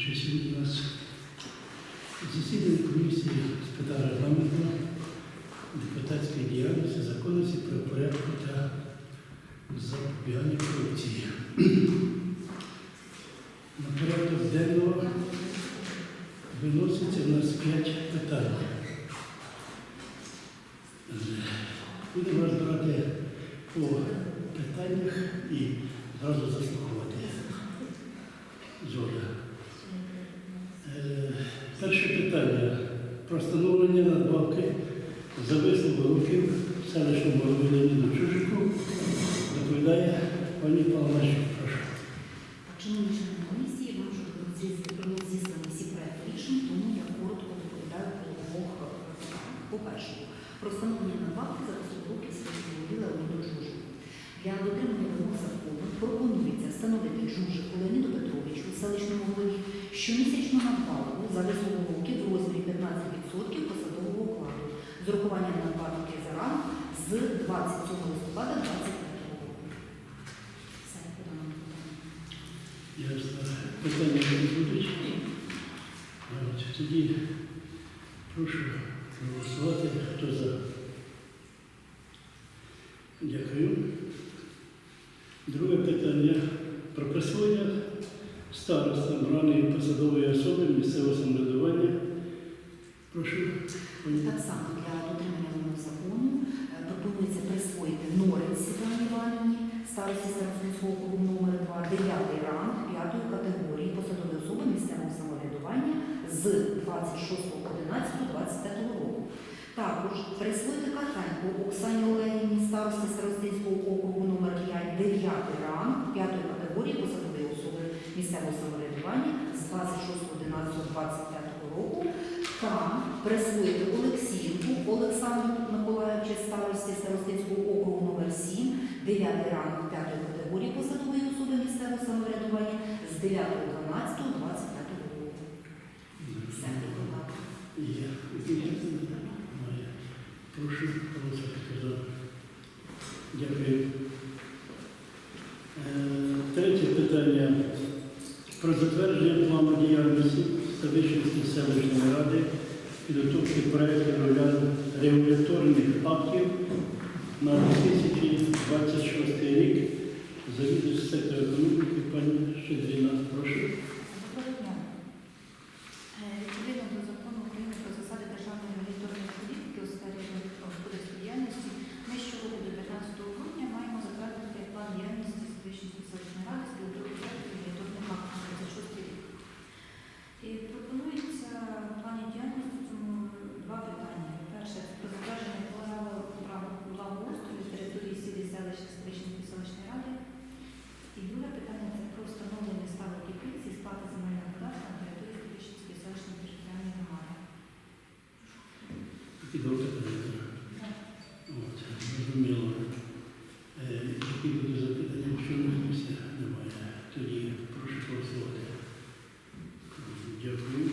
Отже, сьогодні у нас засідання комісії з питань регламенту, депутатської діяльності, законності, правопорядку та запобігання корупції. На порядок денного виноситься у нас п'ять питань. Е, Будемо розбирати по питаннях і зразу заслуховувати. Зоя. Е, Перше питання про встановлення надбавки за вислугу років селищному голові Леоніду Чужику доповідає пані Паламарчук. Прошу. Шановні члени комісії, вам вже розіслані всі проекти рішень, тому я коротко доповідаю по двох питаннях. По-перше, про встановлення надбавки за послуги сільського Леоніду Жужику. Для дотримання вимог закону пропонується встановити Жужику Леоніду Петровичу, селищному щомісячну надбавку за вислугу років в розмірі 15% посадового окладу з урахуванням надбавки за ранг з 27 листопада 25 року. Все, по даному. Ясно. Питання не будуть. Тоді прошу голосувати. Хто за? Дякую. Друге питання про присвоєння старостам раної посадової особи місцевого самоврядування. Прошу. Так само для дотримання вимог закону е, пропонується присвоїти Норець Світлані Іванівні, старості Старостинського округу номер 2, 9 ранг 5 категорії посадової особи місцевого самоврядування з 26.11.25 року. Також присвоїти Кахенко Оксані Олегівні, старості Старостинського округу номер 5, 9 ранг 5 категорії посадової місцевого самоврядування з 26.11.25 року. Та присвоїти Олексіївку Олександру Миколаївича старості Старостинського округу номер 7, 9 ранг 5 категорії посадової особи місцевого самоврядування з 9.12.25 року. Все, дякую. Є. Немає. Прошу голосувати. Хто за? Дякую. Е, Третє питання про затвердження плану діяльності Ставищенської селищної ради підготовки проєкту регуляторних актів на 2026 рік. Завідувач сектор економіки пані Щедріна. Прошу. Доброго дня. Е, Відповідно до закону України про засади державної регуляторної політики у сфері господарської діяльності, ми щороку до 15 грудня маємо затвердити план діяльності Ставищенської селищної ради з підготовки регуляторних актів на 26 рік. І пропонується в плані діяльності в цьому два питання. Перше це про затвердження правил благоустрою території сілі селища Ставищенської селищної ради. І друге питання це про встановлення ставок і пільг зі сплати земельного податку на території Ставищенської селищної територіальної громади. Підготовка. От, зрозуміло. Е, Які будуть запитання, якщо не місця немає, тоді прошу голосувати. Дякую.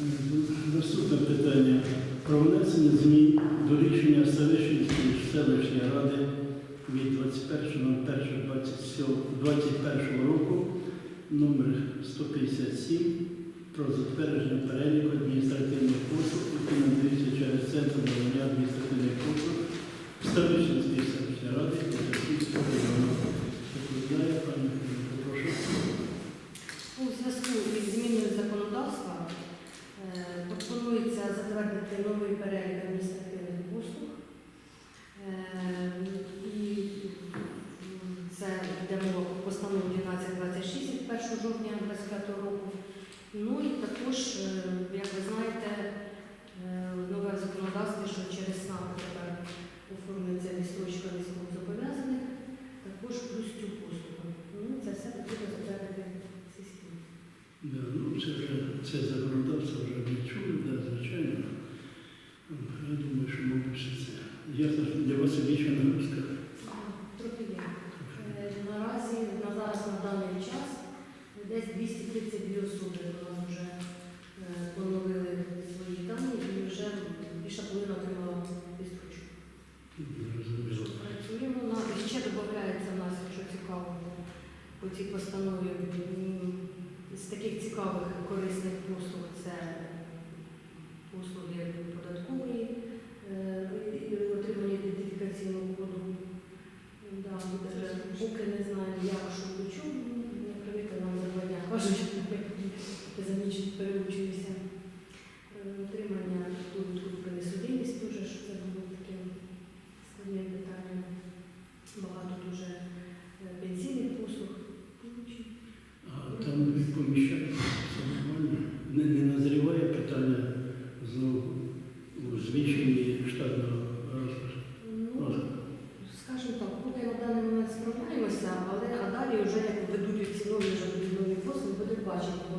Е, Наступне питання про внесення змін до рішення Селищенської селищної ради від 21.01.2021 року номер 157 про затвердження переліку адміністративних послуг, які надаються через центр надання адміністративних послуг Ставищенської селищної ради Козаківського району. Доповідає пані Хмелько, прошу. У зв'язку із зміною законодавства е, пропонується затвердити новий перелік адміністративних послуг. Е, І м, це йде мова про постанову 1226 від 1 жовтня 2025 року. Ну і також, е, як ви знаєте, е, нове законодавство, що через СНАП тепер оформлюється відстрочка по цій постанові з таких цікавих корисних послуг це послуги податкової, е, отримання ідентифікаційного коду. Да, поки не знаю, я що до наприклад, нам два дня кажуть, як за переучуюся.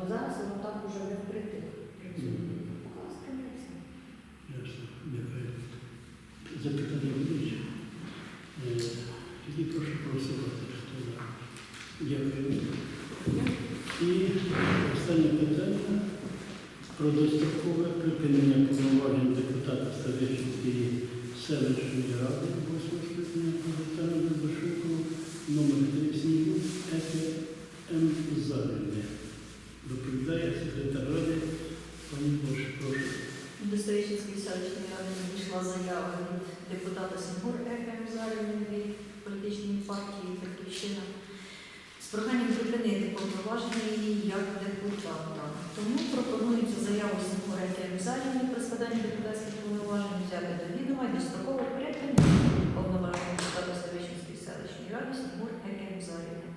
Зараз воно так уже не впритик працює. Запитання? Е, Тоді прошу голосувати. Хто за? Дякую. І останнє питання про дострокове припинення повноважень депутата Ставищенської селищної ради 8 скликання Олександра Доброшукова, номер 37, ЕК М. Завільне. Доповідає секретар ради пані Бош. Прошу. До Стоїчинської селищної ради надійшла заява від депутата Сінгур ЕКМ Зарівни від політичної партії Батьківщина з проханням припинити повноваження її як депутата. Тому пропонується заяву Сінгур ЕКМ Зарівни про складання депутатських повноважень взяти до відома і достроково припинити повноваження депутата Стоїчинської селищної ради Сінгур ЕКМ Зарівни.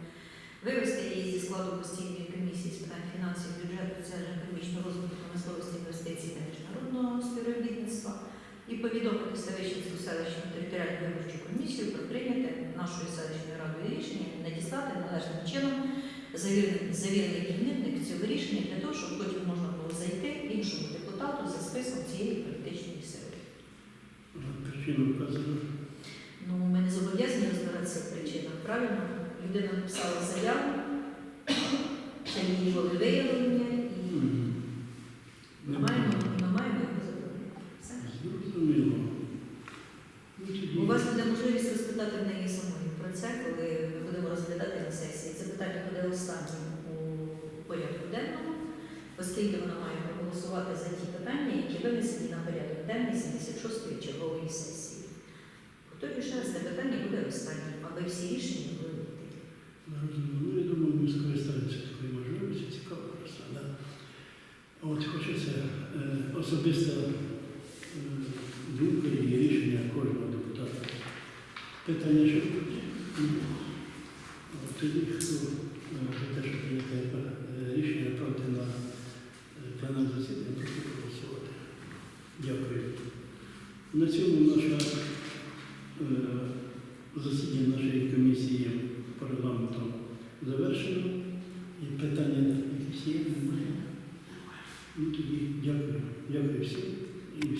Вивести її зі складу постійної комісії з питань фінансів, бюджету, соціального економічного розвитку, промисловості, інвестицій та міжнародного співробітництва і повідомити Ставищенську селищну територіальну виборчу комісію про прийняте нашою селищною радою рішення і надіслати належним чином завірений, керівник цього рішення для того, щоб потім можна було зайти іншому депутату за списком цієї політичної сили. Причину. Ну, ми не зобов'язані розбиратися в причинах. Правильно, людина написала заяву, це її волевиявлення, і ми маємо, його тоді- У вас буде можливість розпитати в неї самої про це, коли ми будемо розглядати на сесії. Це питання буде останнім у порядку денному, оскільки вона має проголосувати за ті питання, які винесені на порядок денний 76-ї чергової сесії. Повторюю ще раз, це питання буде останнім, аби всі рішення були вийти. Ну, я думаю, ми скористаємося такою можливістю. Цікаво просто, да. От хочеться е, особиста е, думка і рішення кожного депутата. Питання. От Тоді хто е, за те, що прийняти е, рішення проти на е, пленарне засідання, прошу проголосувати. Дякую. На цьому наша е, засідання нашої комісії парламентом завершено. І питання є, немає. Ну тоді дякую. Дякую всім.